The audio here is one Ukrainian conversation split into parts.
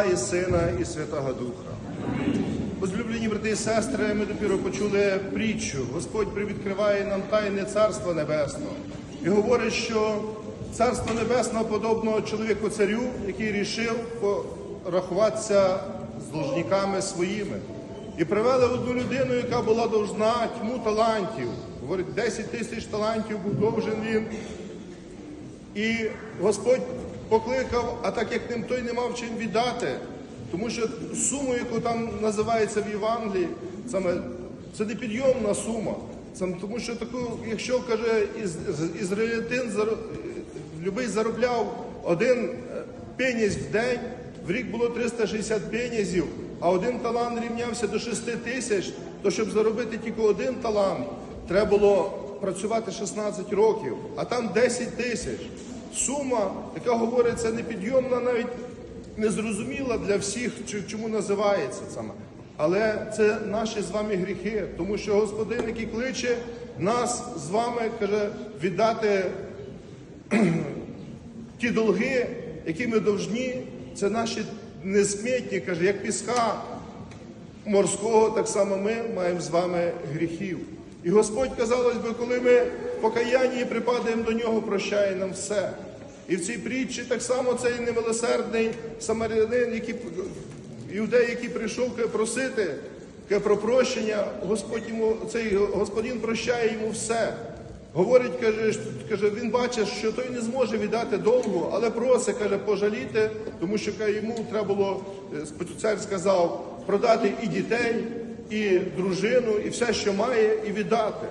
і Сина, і Святого Духа. Возлюблені брати і сестри, ми допіру почули притчу. Господь привідкриває нам тайне Царства Небесного і говорить, що Царство Небесне подобно чоловіку царю, який рішив порахуватися з должниками своїми. І привели одну людину, яка була должна тьму талантів. Говорить, 10 тисяч талантів був довжен він. І Господь покликав, а так як ним той не мав чим віддати, тому що суму, яку там називається в Євангелії, саме це підйомна сума. Саме тому що таку, якщо каже, із, ізраїльтин любий заробляв один е, пеніс в день, в рік було 360 пенізів, а один талант рівнявся до 6 тисяч, то щоб заробити тільки один талант, треба було працювати 16 років, а там 10 тисяч. Сума, яка говориться непідйомна, навіть незрозуміла для всіх, чому називається саме. Але це наші з вами гріхи, тому що Господин, який кличе нас з вами, каже, віддати ті долги, які ми довжні, це наші несмітні, каже, як піска морського, так само ми маємо з вами гріхів. І Господь, казалось би, коли ми покаянні припадаємо до нього, прощає нам все. І в цій притчі так само цей немилосердний самарянин, який іудей, який прийшов просити каже, про прощення, Господь йому, цей господин прощає йому все. Говорить, каже, каже, він бачить, що той не зможе віддати довго, але просить, каже, пожаліти, тому що каже, йому треба було, е, цар сказав, продати і дітей, і дружину, і все, що має, і віддати.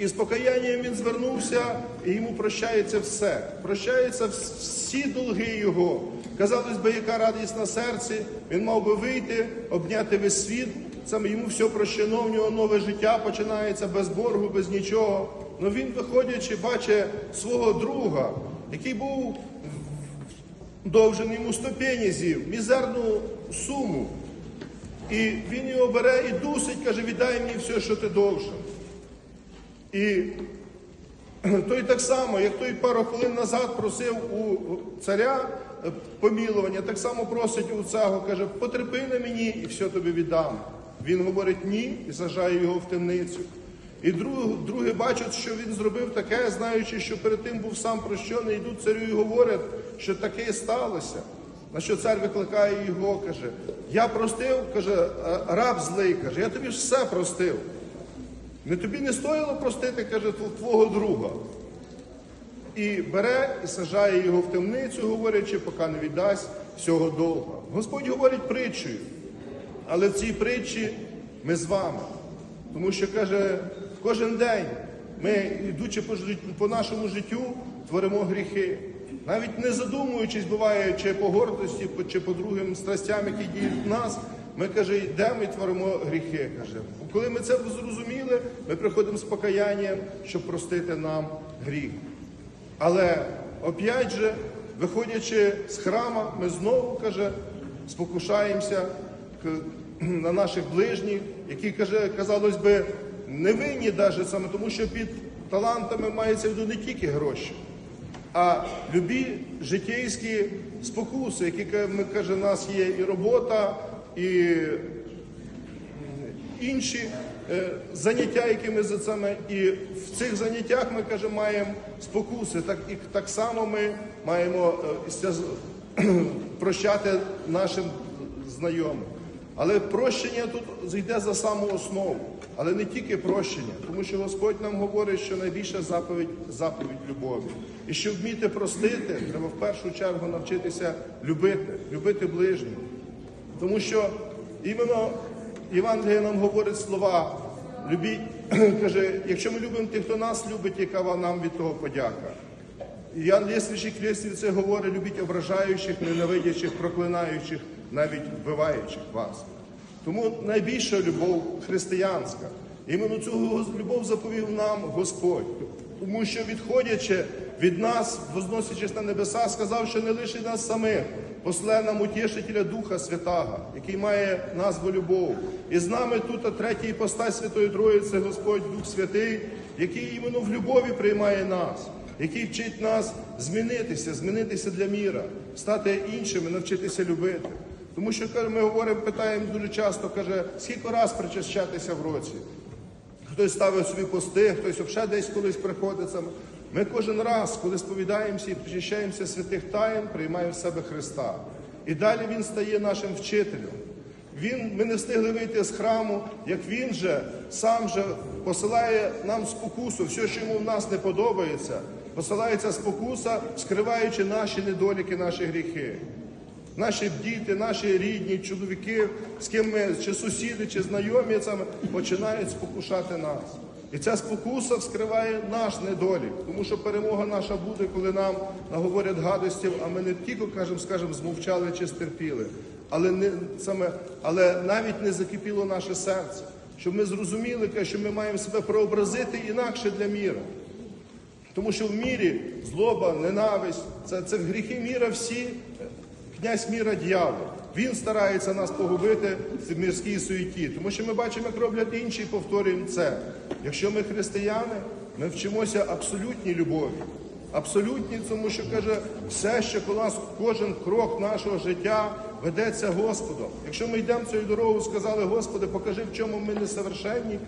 І з покаянням він звернувся, і йому прощається все. Прощаються всі долги його. Казалось би, яка радість на серці, він мав би вийти, обняти весь світ. Саме йому все прощено, в нього нове життя починається без боргу, без нічого. Ну він, виходячи, бачить свого друга, який був довжен йому 100 пенізів, мізерну суму. І він його бере і дусить, каже, віддай мені все, що ти довжен. І той так само, як той пару хвилин назад просив у царя е, помілування, так само просить у цього, каже, потерпи на мені і все тобі віддам. Він говорить ні і сажає його в темницю. І друг, другі бачать, що він зробив таке, знаючи, що перед тим був сам прощений, йдуть царю і говорять, що таке сталося. На що цар викликає його, каже, я простив, каже, раб злий, каже, я тобі ж все простив. Не тобі не стоїло простити, каже, твого друга. І бере і сажає його в темницю, говорячи, поки не віддасть всього довга. Господь говорить притчею, але в цій притчі ми з вами. Тому що каже, кожен день ми, йдучи по, нашому життю, творимо гріхи. Навіть не задумуючись, буває, чи по гордості, чи по другим страстям, які діють в нас, ми каже, йдемо і творимо гріхи. Каже. Коли ми це зрозуміли, ми приходимо з покаянням, щоб простити нам гріх. Але опять же, виходячи з храма, ми знову каже, спокушаємося на наших ближніх, які каже, казалось би, не винні навіть саме, тому що під талантами мається в виду не тільки гроші, а любі життєйські спокуси, які каже, у нас є і робота, і інші е, заняття, які ми за цими, і в цих заняттях ми каже, маємо спокуси. Так і так само ми маємо е, прощати нашим знайомим. Але прощення тут зійде за саму основу, але не тільки прощення, тому що Господь нам говорить, що найбільша заповідь заповідь любові. І щоб вміти простити, треба в першу чергу навчитися любити, любити ближнього. Тому що іменно Євангелія нам говорить слова. Любіть, каже, якщо ми любимо тих, хто нас любить, яка нам від того подяка. Ян Лєсвічий Крєстів це говорить, любіть ображаючих, ненавидячих, проклинаючих, навіть вбиваючих вас. Тому найбільша любов християнська. Іменно цю любов заповів нам Господь. Тому що відходячи від нас, возносячись на небеса, сказав, що не лише нас самих, после нам утішителя Духа Святого, який має назву любов. І з нами тут третій постать Святої Троїці, Господь Дух Святий, який іменно в любові приймає нас. який вчить нас змінитися, змінитися для міра, стати іншими, навчитися любити. Тому що каже, ми говоримо, питаємо дуже часто, каже, скільки раз причащатися в році. Хтось ставив собі пости, хтось ще десь колись приходить. Ми кожен раз, коли сповідаємося і причащаємося святих таїн, приймаємо в себе Христа. І далі Він стає нашим вчителем. Він, ми не встигли вийти з храму, як він же сам же посилає нам спокусу, все, що йому в нас не подобається, посилається спокуса, скриваючи наші недоліки, наші гріхи. Наші діти, наші рідні, чоловіки, з ким ми, чи сусіди, чи знайомі починають спокушати нас. І ця спокуса вскриває наш недолік, тому що перемога наша буде, коли нам наговорять гадостів, а ми не тільки кажемо, скажемо, змовчали чи стерпіли, але не саме, але навіть не закипіло наше серце, щоб ми зрозуміли, що ми маємо себе прообразити інакше для міра. Тому що в мірі злоба, ненависть, це, це гріхи міра всі, князь міра дьявол. Він старається нас погубити в мірській суеті. Тому що ми бачимо, як роблять інші, і повторюємо це. Якщо ми християни, ми вчимося абсолютній любові. Абсолютній, тому що каже, все, що у нас кожен крок нашого життя ведеться Господом. Якщо ми йдемо цією дорогою, сказали, Господи, покажи, в чому ми несовершенні.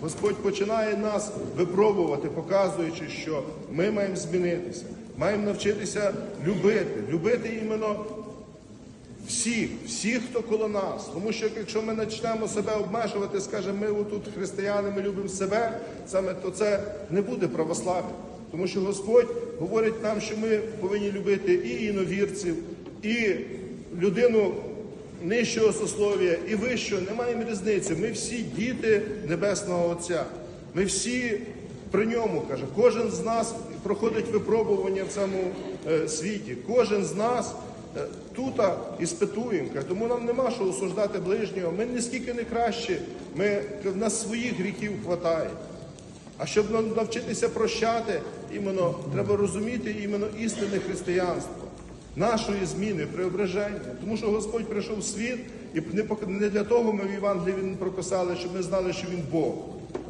Господь починає нас випробувати, показуючи, що ми маємо змінитися, маємо навчитися любити, любити іменно всіх, всіх, хто коло нас. Тому що якщо ми почнемо себе обмежувати, скажемо, ми отут християни, ми любимо себе, саме то це не буде православ'я. Тому що Господь говорить нам, що ми повинні любити і іновірців, і людину нижчого сослов'я, і вищого. Немає різниці. Ми всі діти Небесного Отця. Ми всі при ньому каже, кожен з нас проходить випробування в цьому е, світі. Кожен з нас тут іспитуємо. Каже, Тому нам нема що осуждати ближнього. Ми ніскільки не кращі. Ми в нас своїх гріхів хватає. А щоб нам навчитися прощати, іменно треба розуміти іменно істинне християнство, нашої зміни, преображення. Тому що Господь прийшов в світ, і не для того ми в Євангелії він прописали, щоб ми знали, що він Бог.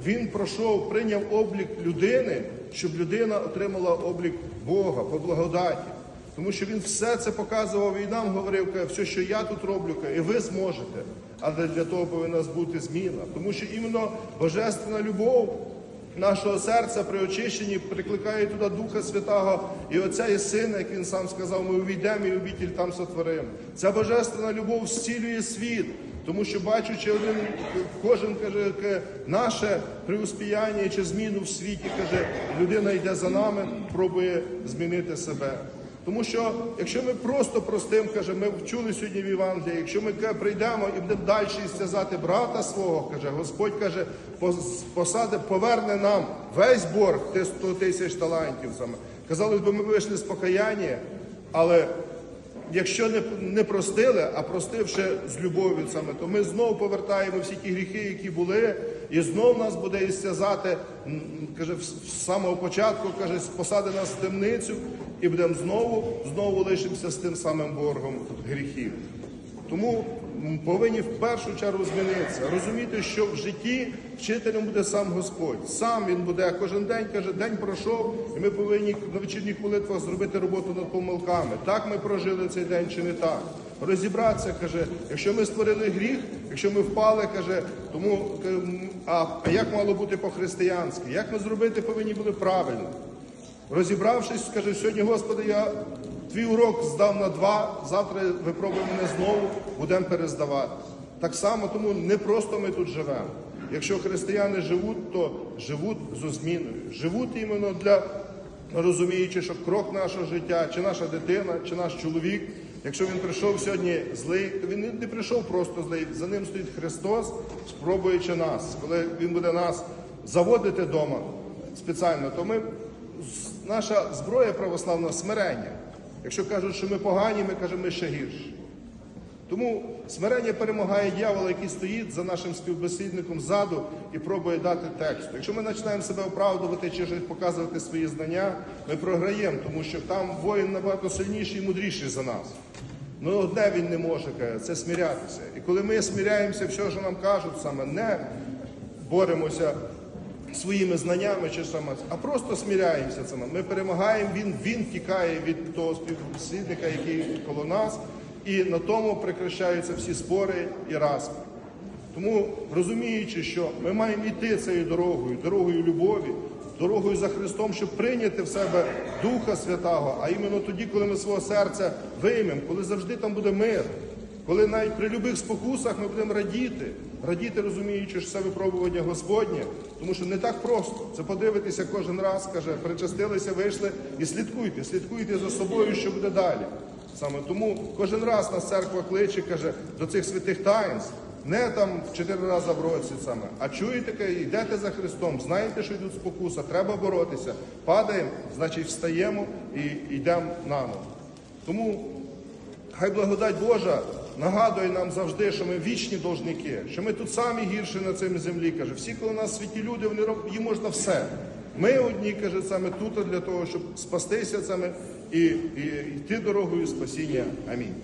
Він пройшов, прийняв облік людини, щоб людина отримала облік Бога по благодаті. Тому що він все це показував і нам говорив, все, що я тут роблю, каже, і ви зможете. Але для того повинна бути зміна. Тому що іменно божественна любов нашого серця при очищенні прикликає туди Духа Святого і Отця і Сина, як він сам сказав, ми увійдемо і обітіль там сотворимо. Ця божественна любов зцілює світ. Тому що бачучи один, кожен каже, ка- наше преуспіяння чи зміну в світі, каже, людина йде за нами, пробує змінити себе. Тому що якщо ми просто простим, каже, ми вчули сьогодні в Євангелії, якщо ми прийдемо і будемо далі стязати брата свого, каже, Господь каже, пос- посади, поверне нам весь борг, ти 100 тисяч талантів. Казалось би, ми вийшли з покаяння, але якщо не, не простили, а простивши з любов'ю саме, то ми знову повертаємо всі ті гріхи, які були, і знов нас буде істязати, м, каже, з самого початку, каже, посади нас в темницю, і будемо знову, знову лишимося з тим самим боргом гріхів. Тому повинні в першу чергу змінитися, розуміти, що в житті вчителем буде сам Господь. Сам він буде кожен день, каже, день пройшов, і ми повинні на вечірніх молитвах зробити роботу над помилками. Так ми прожили цей день чи не так. Розібратися, каже, якщо ми створили гріх, якщо ми впали, каже, тому а як мало бути по-християнськи? Як ми зробити повинні були правильно? Розібравшись, скаже, сьогодні, Господи, я твій урок здав на два, завтра випробуй мене знову, будемо перездавати. Так само, тому не просто ми тут живемо. Якщо християни живуть, то живуть з зміною. Живуть іменно для розуміючи, що крок нашого життя, чи наша дитина, чи наш чоловік, якщо він прийшов сьогодні злий, то він не прийшов просто злий, за ним стоїть Христос, спробуючи нас. Коли Він буде нас заводити вдома спеціально, то ми наша зброя православна смирення. Якщо кажуть, що ми погані, ми кажемо, ми ще гірші. Тому смирення перемагає дьявола, який стоїть за нашим співбесідником ззаду і пробує дати тексту. Якщо ми починаємо себе оправдувати чи показувати свої знання, ми програємо, тому що там воїн набагато сильніший і мудріший за нас. Ну одне він не може це смірятися. І коли ми сміряємося, все, що нам кажуть, саме не боремося своїми знаннями чи саме, а просто сміряємося цим. Ми перемагаємо, він, він тікає від того співслідника, який коло нас, і на тому прекращаються всі спори і распри. Тому розуміючи, що ми маємо йти цією дорогою, дорогою любові, дорогою за Христом, щоб прийняти в себе Духа Святого, а іменно тоді, коли ми свого серця виймемо, коли завжди там буде мир, коли навіть при любих спокусах ми будемо радіти, радіти, розуміючи, що це випробування Господнє, тому що не так просто. Це подивитися кожен раз, каже, причастилися, вийшли і слідкуйте, слідкуйте за собою, що буде далі. Саме тому кожен раз нас церква кличе, каже, до цих святих таїнств. Не там чотири рази в році саме, а чуєте, йдете за Христом, знаєте, що йдуть спокуса, треба боротися. Падаємо, значить встаємо і йдемо наново. Тому хай благодать Божа нагадує нам завжди, що ми вічні должники, що ми тут самі гірші на цій землі. Каже, всі, коли у нас світі люди, вони їм можна все. Ми одні, каже, саме тут для того, щоб спастися саме і, і йти дорогою спасіння. Амінь.